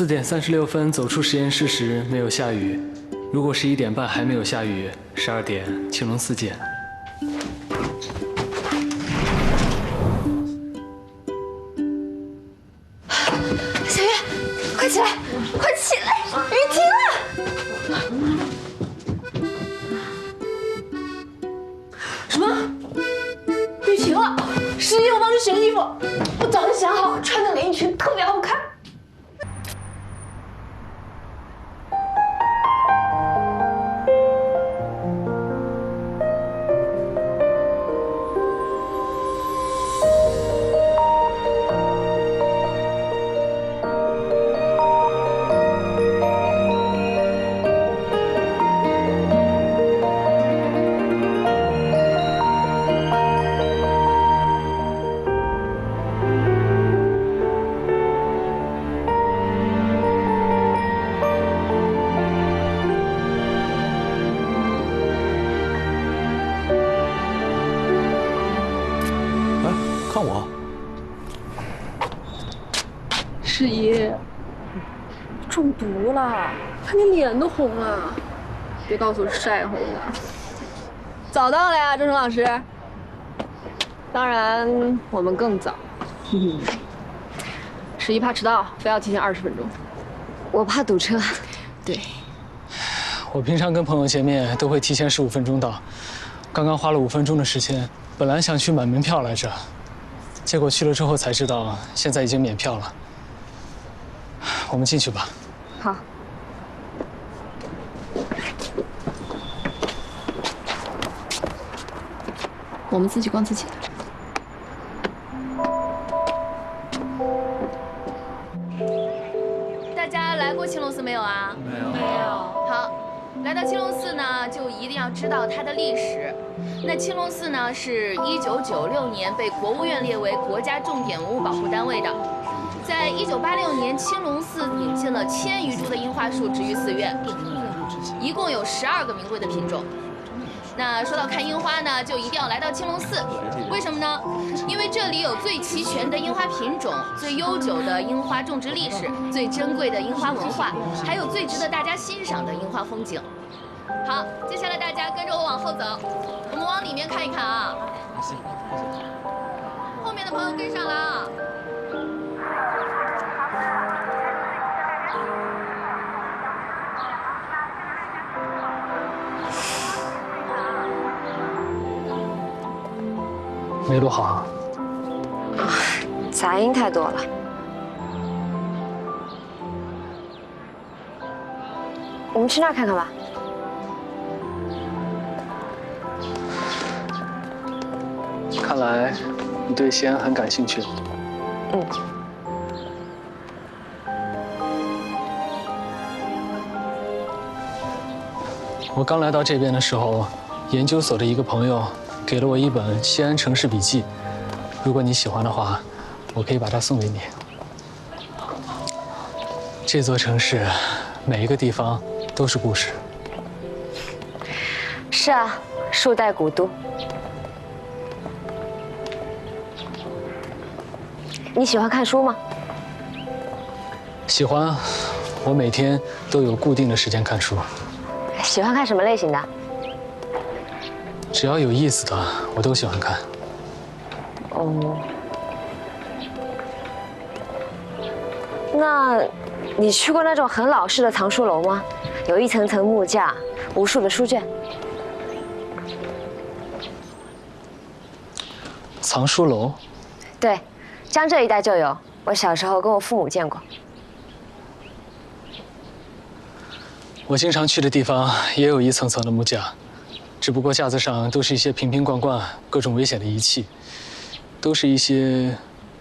四点三十六分走出实验室时没有下雨，如果十一点半还没有下雨，十二点青龙寺见。小月，快起来，快起来，雨停了。什么？雨停了？十一，我帮你洗了衣服，我早就想好，穿的连衣裙特别好看。看我，十一，中毒了，看你脸都红了，别告诉我是晒红的。早到了呀，周成老师。当然，我们更早。十一怕迟到，非要提前二十分钟。我怕堵车。对，我平常跟朋友见面都会提前十五分钟到，刚刚花了五分钟的时间，本来想去买门票来着，结果去了之后才知道现在已经免票了。我们进去吧。好。我们自己逛自己的。来到青龙寺呢，就一定要知道它的历史。那青龙寺呢，是一九九六年被国务院列为国家重点文物保护单位的。在一九八六年，青龙寺引进了千余株的樱花树植于寺院，一共有十二个名贵的品种。那说到看樱花呢，就一定要来到青龙寺，为什么呢？因为这里有最齐全的樱花品种、最悠久的樱花种植历史、最珍贵的樱花文化，还有最值得大家欣赏的樱花风景。好，接下来大家跟着我往后走，我们往里面看一看啊。后面的朋友跟上来啊。没录好啊。杂音太多了。我们去那儿看看吧。看来你对西安很感兴趣。嗯。我刚来到这边的时候，研究所的一个朋友给了我一本《西安城市笔记》，如果你喜欢的话，我可以把它送给你。这座城市，每一个地方都是故事。是啊，数代古都。你喜欢看书吗？喜欢啊，我每天都有固定的时间看书。喜欢看什么类型的？只要有意思的，我都喜欢看。哦。那，你去过那种很老式的藏书楼吗？有一层层木架，无数的书卷。藏书楼？对，江浙一带就有。我小时候跟我父母见过。我经常去的地方也有一层层的木架，只不过架子上都是一些瓶瓶罐罐、各种危险的仪器，都是一些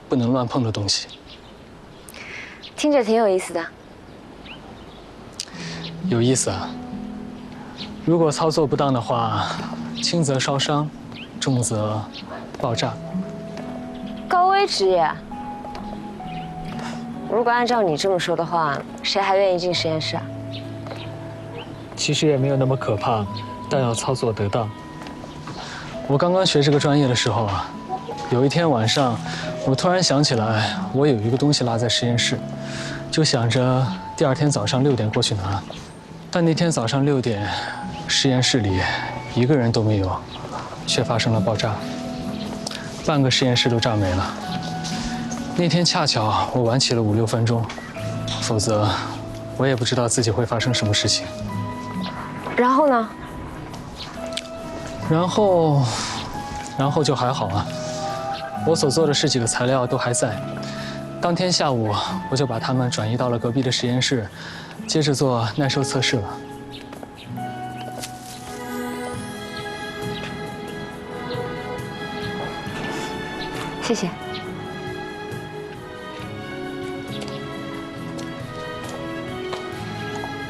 不能乱碰的东西。听着挺有意思的。有意思啊！如果操作不当的话，轻则烧伤，重则爆炸。高危职业。如果按照你这么说的话，谁还愿意进实验室啊？其实也没有那么可怕，但要操作得当。我刚刚学这个专业的时候啊，有一天晚上，我突然想起来，我有一个东西落在实验室，就想着第二天早上六点过去拿。但那天早上六点，实验室里一个人都没有，却发生了爆炸，半个实验室都炸没了。那天恰巧我晚起了五六分钟，否则我也不知道自己会发生什么事情。然后呢？然后，然后就还好啊。我所做的十几个材料都还在。当天下午，我就把它们转移到了隔壁的实验室，接着做耐受测试了。谢谢。